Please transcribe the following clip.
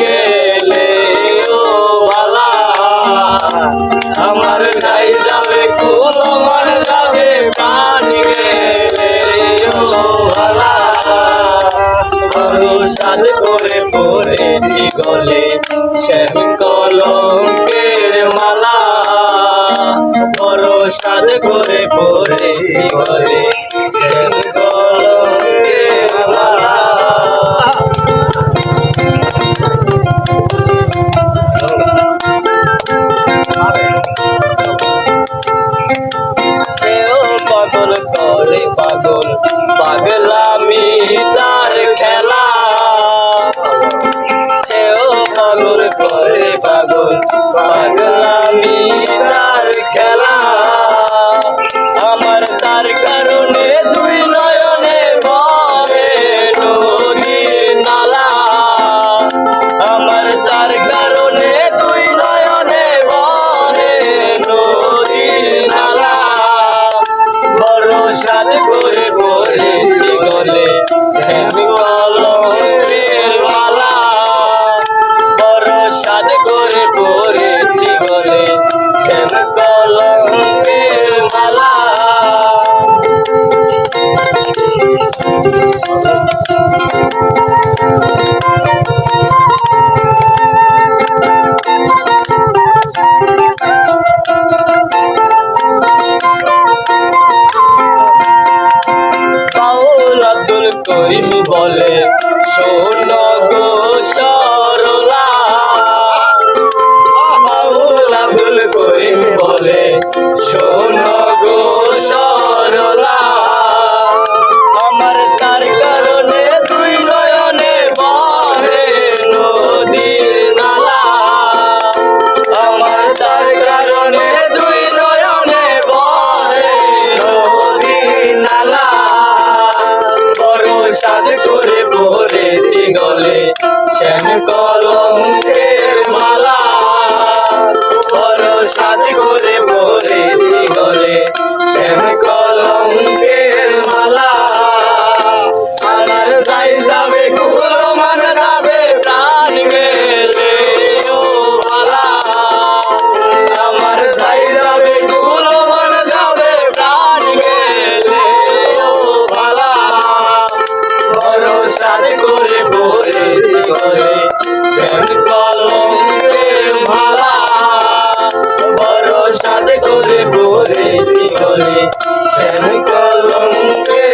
গেলে ও বালা, আমার যাই যাবে কুল আমার যাবে, প্রাণ গেলে ও বালা। বড় সাদ করে পড়েছি গলে শ্যাম কলঙ্কের মালা। বড় সাদ করে পড়েছি গলে করে পাগল। পাগলামি করে পড়েছি গলে শ্যাম কলমের মালা। করিম বলে শোন সাদ করে পড়েছি গলে শ্যাম কলঙ্কে কাঁধে করে ভরেছি ঘরে শ্যাম কলঙ্কে